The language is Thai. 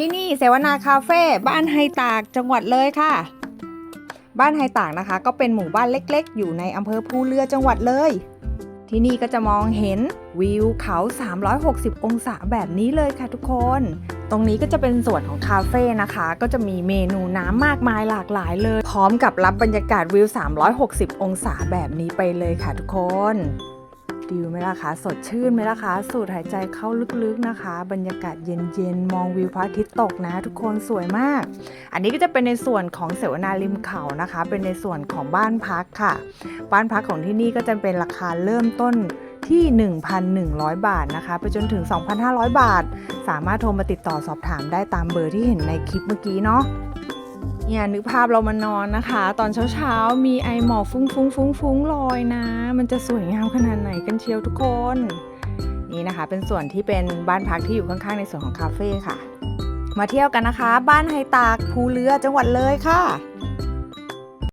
ที่นี่เสวนาคาเฟ่บ้านไฮตากจังหวัดเลยค่ะ บ้านไฮตากนะคะ ก็เป็นหมู่บ้านเล็กๆ อยู่ในอำเภอภูเรือจังหวัดเลย ที่นี่ก็จะมองเห็นวิวเขา 360 องศาแบบนี้เลยค่ะทุกคน ตรงนี้ก็จะเป็นส่วนของคาเฟ่นะคะ ก็จะมีเมนูน้ำมากมายหลากหลายเลย พร้อมกับรับบรรยากาศวิว 360 องศาแบบนี้ไปเลยค่ะทุกคน ดีไหมล่ะคะสดชื่นไหมล่ะคะสูดหายใจเข้าลึกๆนะคะ บรรยากาศเย็นๆมองวิวพระอาทิตย์ตกนะ ทุกคนสวยมาก อันนี้ก็จะเป็นในส่วนของเสวนาริมเขานะคะ เป็นในส่วนของบ้านพักค่ะ บ้านพักของที่นี่ก็จะเป็นราคาเริ่มต้นที่ 1,100 บาทนะคะ ไปจนถึง 2,500 บาท สามารถโทรมาติดต่อสอบถามได้ตามเบอร์ที่เห็นในคลิปเมื่อกี้เนาะ เนี่ยนึกภาพเรามานอนนะคะ ตอนเช้าๆ มีไอหมอกฟุ้งฟุ้งฟุ้งฟุ้งลอยนะ มันจะสวยงามขนาดไหนกันเชียวทุกคน นี่นะคะ เป็นส่วนที่เป็นบ้านพักที่อยู่ข้างๆ ในส่วนของคาเฟ่ค่ะ มาเที่ยวกันนะคะ บ้านไฮตากภูเรือจังหวัดเลยค่ะ